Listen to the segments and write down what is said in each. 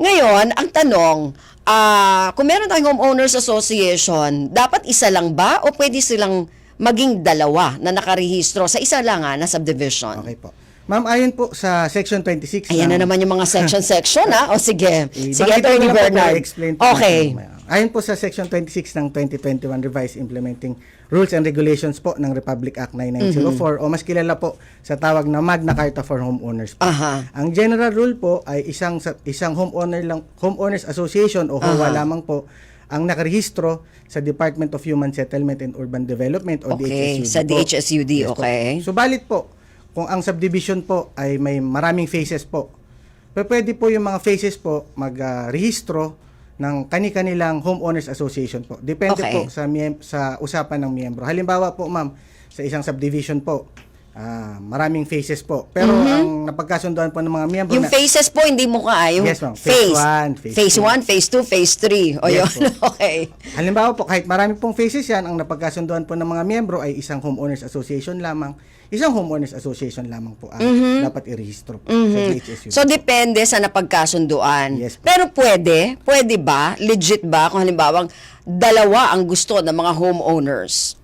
Ngayon, ang tanong, ah, kung meron tayong homeowners association, dapat isa lang ba o pwede silang maging dalawa na nakarehistro sa isa lang ah, na subdivision? Okay po. Ma'am, ayon po sa Section 26 Ayan na ng- naman yung mga section-section ha. O sige. Eh, Sige, Attorney na po Bernard. i-explain po Okay. natin. Ayon po sa Section 26 ng 2021 Revised Implementing Rules and Regulations po ng Republic Act 9904 o mas kilala po sa tawag na Magna Carta for Homeowners po. Aha. Ang general rule po ay isang sa- isang homeowner lang homeowners association o HOA Aha. lamang po ang nakarehistro sa Department of Human Settlement and Urban Development o Okay, DHSUD sa po. DHSUD, Yes po. okay. Subalit po, kung ang subdivision po ay may maraming phases po, pwede po yung mga phases po mag-rehistro ng kani-kanilang homeowners association po. Depende Okay. po sa sa usapan ng miyembro. Halimbawa po, ma'am, sa isang subdivision po, ah, maraming phases po. Pero ang napagkasunduan po ng mga miyembro Mm-hmm. Yung na- phases po, hindi mo ka. Yung Yes, ma'am. Phase phase phase two. 1, phase 2, phase 3. O Yes yun, okay. Halimbawa po, kahit marami pong phases yan, ang napagkasunduan po ng mga miyembro ay isang homeowners association lamang. Isang homeowners association lamang po ang dapat i-rehistro po sa DHSU. Mm-hmm. So, depende sa napagkasunduan. Yes po. Pero pwede, pwede ba, legit ba, kung halimbawa, dalawa ang gusto ng mga homeowners?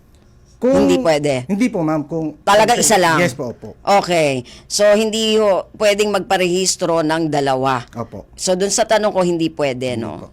Hindi pwede. Hindi po, ma'am. Kung, Talagang isa lang? Yes po, opo. Okay. So, hindi ho, pwedeng magparehistro ng dalawa. Opo. So, dun sa tanong ko, hindi pwede, no? po.